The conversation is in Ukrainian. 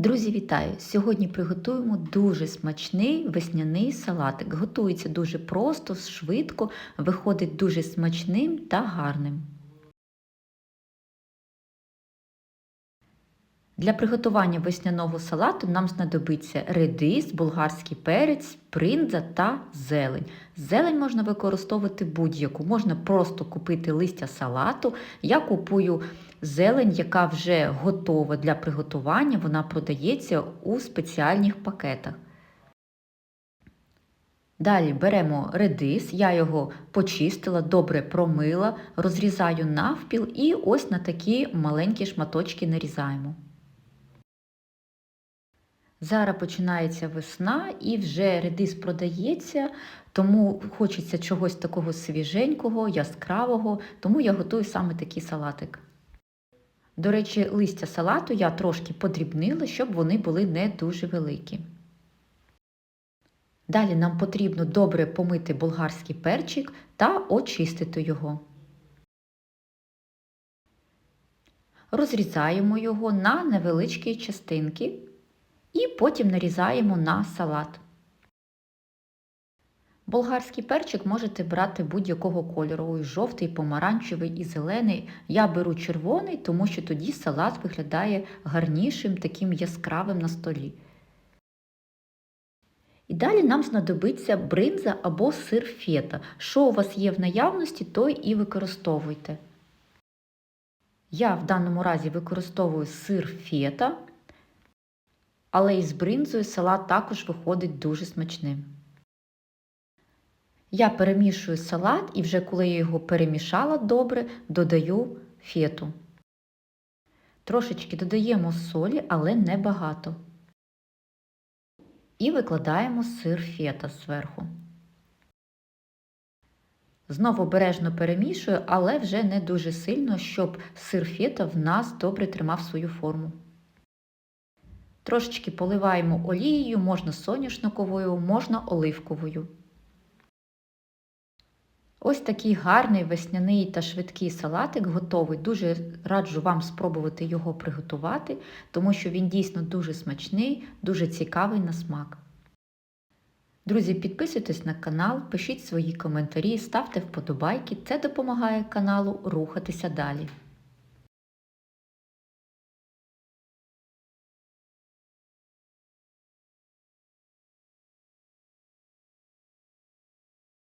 Друзі, вітаю! Сьогодні приготуємо дуже смачний весняний салатик. Готується дуже просто, швидко, виходить дуже смачним та гарним. Для приготування весняного салату нам знадобиться редис, болгарський перець, бринза та зелень. Зелень можна використовувати будь-яку, можна просто купити листя салату. Я купую зелень, яка вже готова для приготування, вона продається у спеціальних пакетах. Далі беремо редис, я його почистила, добре промила, розрізаю навпіл і ось на такі маленькі шматочки нарізаємо. Зараз починається весна і вже редис продається, тому хочеться чогось такого свіженького, яскравого, тому я готую саме такий салатик. До речі, листя салату я трошки подрібнила, щоб вони були не дуже великі. Далі нам потрібно добре помити болгарський перчик та очистити його. Розрізаємо його на невеличкі частинки і потім нарізаємо на салат. Болгарський перчик можете брати будь-якого кольору, і жовтий, помаранчевий і зелений. Я беру червоний, тому що тоді салат виглядає гарнішим, таким яскравим на столі. І далі нам знадобиться бринза або сир фета. Що у вас є в наявності, то і використовуйте. Я в даному разі використовую сир фета, але із бринзою салат також виходить дуже смачним. Я перемішую салат і вже коли я його перемішала добре, додаю фету. Трошечки додаємо солі, але не багато. І викладаємо сир фета зверху. Знову обережно перемішую, але вже не дуже сильно, щоб сир фета в нас добре тримав свою форму. Трошечки поливаємо олією, можна соняшниковою, можна оливковою. Ось такий гарний весняний та швидкий салатик готовий. Дуже раджу вам спробувати його приготувати, тому що він дійсно дуже смачний, дуже цікавий на смак. Друзі, підписуйтесь на канал, пишіть свої коментарі, ставте вподобайки, це допомагає каналу рухатися далі.